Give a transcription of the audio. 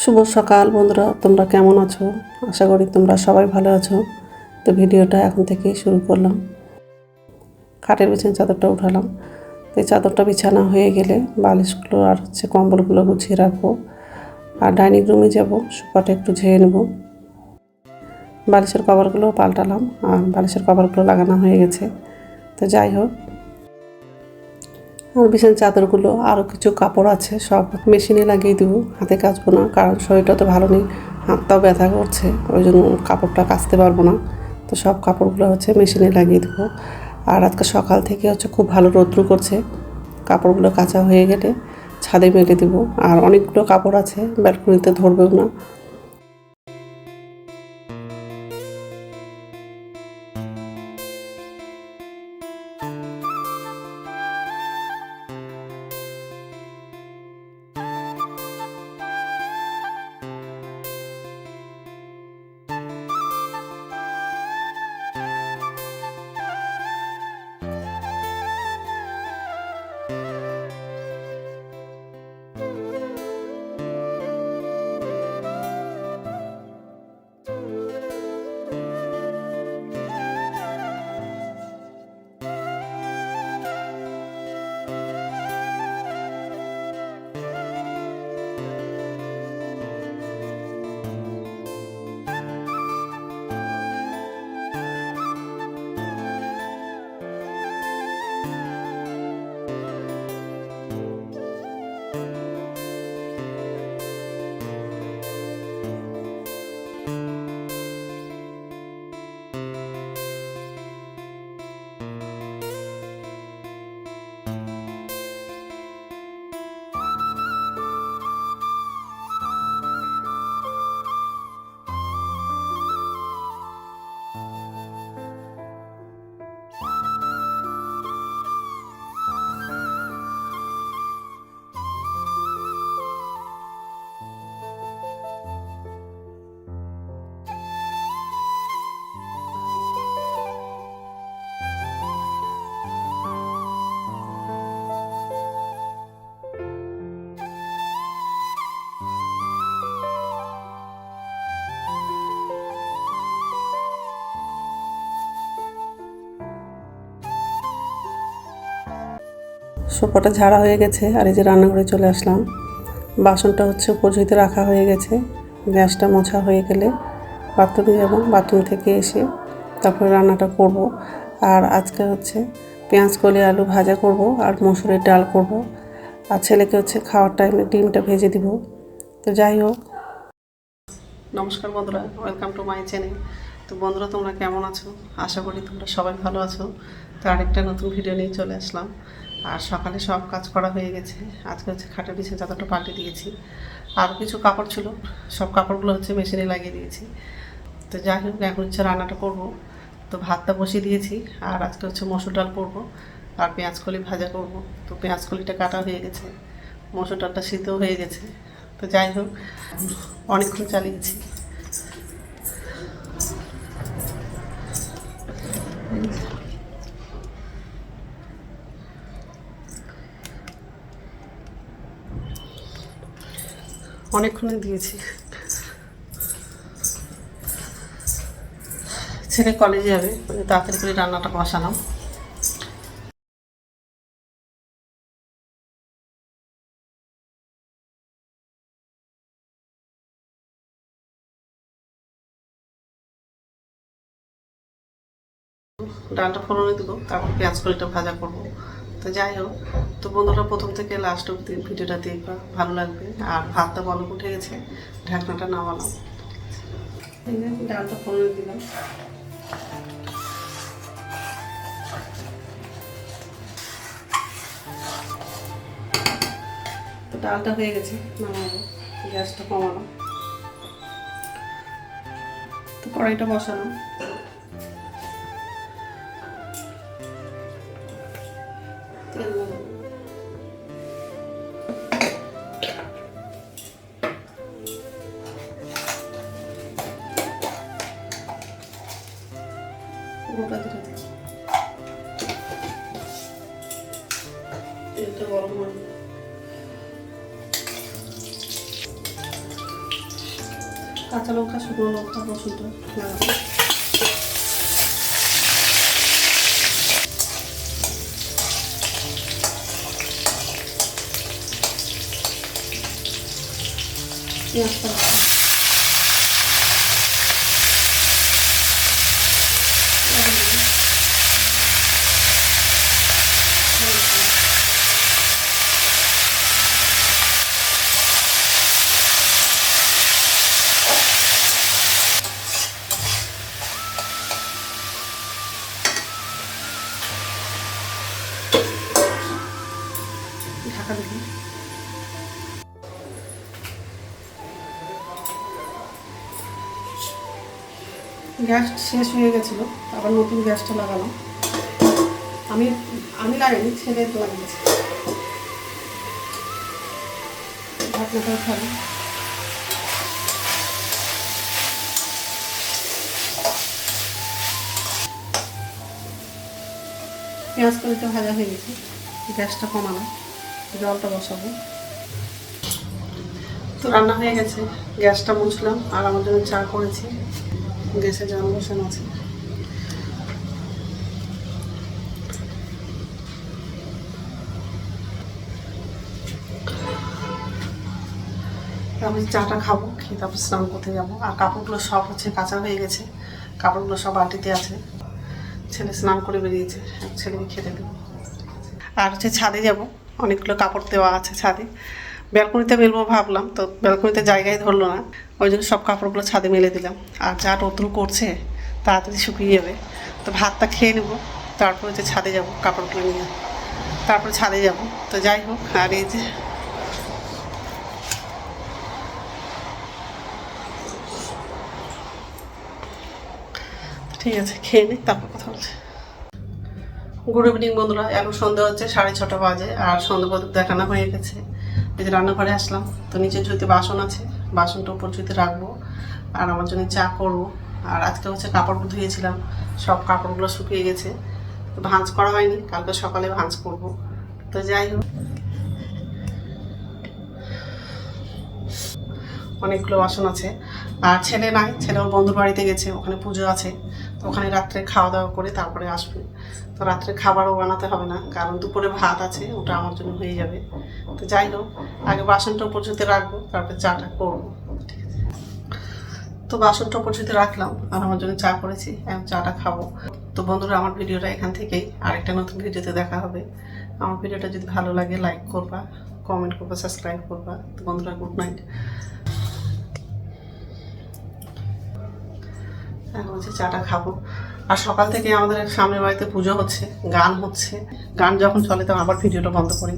শুভ সকাল বন্ধুরা, তোমরা কেমন আছো? আশা করি তোমরা সবাই ভালো আছো। তো ভিডিওটা এখন থেকেই শুরু করলাম। খাটের বিছানা চাদরটা উঠালাম। তো এই চাদরটা বিছানা হয়ে গেলে বালিশগুলো আর হচ্ছে কম্বলগুলো গুছিয়ে রাখব। আর ডাইনিং রুমে যাব সোফাটা একটু ঝেড়ে নেব। বালিশের কভারগুলো পাল্টালাম, আর বালিশের কভারগুলো লাগানো হয়ে গেছে। তো যাই হোক আর বিছানার চাদরগুলো আরও কিছু কাপড় আছে, সব মেশিনে লাগিয়ে দেবো, হাতে কাচবো না, কারণ শরীরটা তো ভালো নেই, হাতটাও ব্যথা করছে, ওই জন্য কাপড়টা কাচতে পারব না। তো সব কাপড়গুলো হচ্ছে মেশিনে লাগিয়ে দেবো। আর আজকে সকাল থেকে হচ্ছে খুব ভালো রৌদ্র করছে, কাপড়গুলো কাঁচা হয়ে গেলে ছাদে মেলে দেবো। আর অনেকগুলো কাপড় আছে, ব্যালকনিতে ধরবেও না। সোফাটা ঝাড়া হয়ে গেছে আর এই যে রান্নাঘরে চলে আসলাম। বাসনটা হচ্ছে উপরঝুইতে রাখা হয়ে গেছে। গ্যাসটা মোছা হয়ে গেলে বাথরুমে যাব বাথরুম থেকে এসে তারপরে রান্নাটা করব। আর আজকে হচ্ছে পেঁয়াজ, কলি, আলু ভাজা করব আর মসুরের ডাল করব। আর ছেলেকে হচ্ছে খাওয়ার টাইমে ডিমটা ভেজে দিব। তো যাই হোক। নমস্কার বন্ধুরা ওয়েলকাম টু মাই চ্যানেল তো বন্ধুরা, তোমরা কেমন আছো? আশা করি তোমরা সবাই ভালো আছো। তো আরেকটা নতুন ভিডিও নিয়ে চলে আসলাম। আর সকালে সব কাজ করা হয়ে গেছে। আজকে হচ্ছে খাটের পিছিয়ে চাদরটা পাল্টে দিয়েছি। আরও কিছু কাপড় ছিল। সব কাপড়গুলো হচ্ছে মেশিনে লাগিয়ে দিয়েছি। তো যাই হোক, এখন হচ্ছে রান্নাটা করব। তো ভাতটা বসিয়ে দিয়েছি। আর আজকে হচ্ছে মসুর ডাল করব। আর পেঁয়াজ কলি ভাজা করব। তো পেঁয়াজ কলিটা কাটা হয়ে গেছে। মসুর ডালটা সিদ্ধ হয়ে গেছে। তো যাই হোক, অনেকক্ষণ চালিয়েছি। অনেকক্ষণে দিয়েছি। ছেলে কলেজে যাবে তাড়াতাড়ি করে রান্নাটা বসালাম। ডালটা ফোড়নে দেবো, তারপর পেঁয়াজ কলিটা ভাজা করব। তো যাই হোক, তো বন্ধুরা প্রথম থেকে লাস্ট অব্দি ভিডিওটা দেখবা, ভালো লাগবে। আর ভাতটা বলক উঠে গেছে, ঢাকনাটা নামালাম। ডালটা ফোড়নে দিলাম। ডালটা হয়ে গেছে গ্যাসটা কমালাম। তো কড়াইটা বসালাম। গোটা জিরা দিই তেলটা গরম করে কাঁচা লঙ্কা শুকনো লঙ্কা রসুনটা লাগাবো পেঁয়াজটা দেখি গ্যাস শেষ হয়ে গেছিল, আবার নতুন গ্যাসটা লাগালাম। আমি আমি লাগাইনি, ছেলে লাগিয়েছে। পেঁয়াজ কলিটা ভাজা হয়ে গেছে, গ্যাসটা কমানো জলটা বসাবো। তো রান্না হয়ে গেছে, গ্যাসটা মুছলাম, আর জন্য চা করেছি। গ্যাসে জল বসানো আছে। আমি চাটা খাব, খেয়ে তারপর স্নান করতে যাব। আর কাপড়গুলো সব হচ্ছে কাঁচা হয়ে গেছে। কাপড়গুলো সব বাটিতে আছে। ছেলে স্নান করে বেরিয়েছে, ছেলেকে খেতে দেবো। আর হচ্ছে ছাদে যাব। অনেকগুলো কাপড় দেওয়া আছে ছাদে। ব্যালকনিতে মেলবো ভাবলাম, তো ব্যালকনিতে জায়গায় ধরলো না। ওই জন্য সব কাপড়গুলো ছাদে মেলে দিলাম। আর যা রোদ্রু করছে, তাড়াতাড়ি শুকিয়ে যাবে। তো ভাতটা খেয়ে নেব, তারপর যে ছাদে যাব কাপড়গুলো নিয়ে। তারপরে ছাদে যাব। তো যাই হোক, আর এই যে ঠিক আছে, খেয়ে নিই তারপর কথা বলছি। গুড ইভিনিং বন্ধুরা। এখন সন্ধ্যা হচ্ছে, সাড়ে ছটা বাজে, আর সন্ধ্যা পর্যন্ত দেখানো হয়ে গেছে। এই যে রান্নাঘরে আসলাম, তো নিচে ঝুঁতে বাসন আছে, বাসনটা উপর ঝুঁতে রাখব, আর আমার জন্য চা করব। আর আজকে হচ্ছে কাপড় ধুয়েছিলাম, সব কাপড়গুলো শুকিয়ে গেছে। ভাঁজ করা হয়নি, কালকে সকালে ভাঁজ করব। তো যাই হোক। অনেকগুলো বাসন আছে। আর ছেলে নাই ছেলে ওর বন্ধুর বাড়িতে গেছে, ওখানে পুজো আছে। তো ওখানে রাত্রে খাওয়া দাওয়া করে তারপরে আসবে। তো রাত্রে খাবারও বানাতে হবে না, কারণ দুপুরে ভাত আছে, ওটা আমার জন্য হয়ে যাবে। তো যাই হোক, আগে বাসনটা ঝুঁতে রাখব, তারপরে চাটা করব, ঠিক আছে? তো বাসনটা ঝুঁতে রাখলাম, আর আমার জন্য চা করেছি, এখন চাটা খাব। তো বন্ধুরা, আমার ভিডিওটা এখান থেকেই, আরেকটা নতুন ভিডিওতে দেখা হবে। আমার ভিডিওটা যদি ভালো লাগে লাইক করবা কমেন্ট করবা সাবস্ক্রাইব করবা। তো বন্ধুরা গুড নাইট এখন হচ্ছে চাটা খাব। আর সকাল থেকে আমাদের সামনের বাড়িতে পুজো হচ্ছে, গান হচ্ছে। গান যখন চলে তখন আবার ভিডিওটা বন্ধ করি।